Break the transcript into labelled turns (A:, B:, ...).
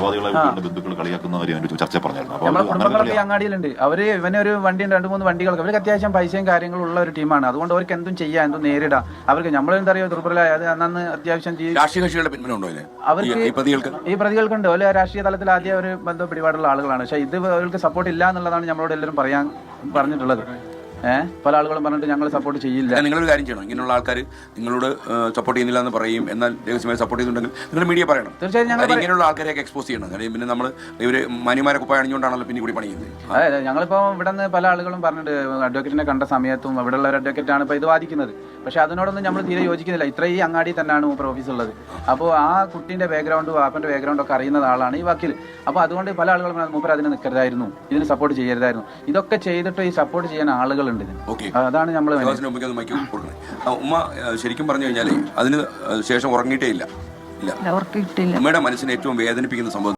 A: ബന്ധുക്കൾ ചർച്ച പറഞ്ഞായിരുന്നു.
B: അങ്ങാടിയിലുണ്ട്. അവർ ഇവനെ ഒരു വണ്ടിയും രണ്ട് മൂന്ന് വണ്ടികളൊക്കെ അവർക്ക് അത്യാവശ്യം പൈസയും കാര്യങ്ങളും ഉള്ള ഒരു ടീമാണ് അതുകൊണ്ട് അവർക്ക് എന്തും ചെയ്യാം എന്തും നേരിടാം. അവർക്ക് നമ്മളെന്തറിയോ പറയുക ദുർബലരായ. അത് അന്നു അത്യാവശ്യം ചെയ്യും
C: രാഷ്ട്രീയ പിന്തുണ ഉണ്ടോ ഇതിന്?
B: അവർക്ക്
C: ഈ- ഈ പ്രതികൾക്ക്?
B: ഈ പ്രതികൾക്കുണ്ട്. ഓരോ രാഷ്ട്രീയ തലത്തിൽ ആദ്യം ഒരു ബന്ധം പിടിപാടുള്ള ആളുകളാണ്. പക്ഷെ ഇത് അവർക്ക് സപ്പോർട്ട് ഇല്ല എന്നുള്ളതാണ് നമ്മളോട് എല്ലാവരും പറയാൻ പറഞ്ഞിട്ടുള്ളത്. പല ആളുകളും പറഞ്ഞിട്ട് ഞങ്ങൾ സപ്പോർട്ട് ചെയ്യില്ല.
C: നിങ്ങളൊരു കാര്യം ചെയ്യണം. ഇങ്ങനെയുള്ള ആൾക്കാർ നിങ്ങളോട് സപ്പോർട്ട് ചെയ്യുന്നില്ല എന്ന് പറയും എന്നാൽ രഹസ്യമായി സപ്പോർട്ട് ചെയ്യുന്നുണ്ടെങ്കിൽ നിങ്ങൾ മീഡിയ പറയണം.
B: തീർച്ചയായും ഞങ്ങൾ
C: ഇങ്ങനെയുള്ള ആൾക്കാരെയൊക്കെ എക്സ്പോസ് ചെയ്യണം. കാര്യം പിന്നെ നമ്മൾ ഇവർ മാന്യമാരെ കുപ്പായ അണിഞ്ഞുകൊണ്ടാണല്ലോ പിന്നെ കൂടി പണിയുന്നത്
B: അതെ ഞങ്ങളിപ്പോ ഇവിടെ നിന്ന് പല ആളുകളും പറഞ്ഞിട്ട് അഡ്വക്കേറ്റിനെ കണ്ട സമയത്തും ഇവിടെ ഉള്ള ഒരു അഡ്വക്കേറ്റ് ആണ് ഇപ്പൊ ഇത് വാദിക്കുന്നത്. പക്ഷെ അതിനോടൊന്നും നമ്മൾ തീരെ യോജിക്കുന്നില്ല. ഇത്ര ഈ അങ്ങാടി തന്നെയാണ് മൂപ്പർ ഓഫീസ് ഉള്ളത്. അപ്പോൾ ആ കുട്ടീന്റെ ബാക്ക്ഗ്രൗണ്ടും വാപ്പന്റെ ബാക്ക്ഗ്രൗണ്ട് ഒക്കെ അറിയുന്ന ആളാണ് ഈ വക്കീൽ. അപ്പോൾ അതുകൊണ്ട് പല ആളുകളും മൂപ്പർ അതിന് നിൽക്കരുതായിരുന്നു ഇതിന് സപ്പോർട്ട് ചെയ്യരുതായിരുന്നു. ഇതൊക്കെ ചെയ്തിട്ട് ഈ സപ്പോർട്ട് ചെയ്യാൻ ആളുകളുണ്ട്. ഇതിന് അതാണ് നമ്മൾ
C: ഉമ്മ ശരിക്കും പറഞ്ഞു കഴിഞ്ഞാൽ അതിന് ശേഷം ഉറങ്ങിയിട്ടേ ഇല്ല. ഉമ്മയുടെ മനസ്സിനെ ഏറ്റവും വേദനിപ്പിക്കുന്ന സംഭവം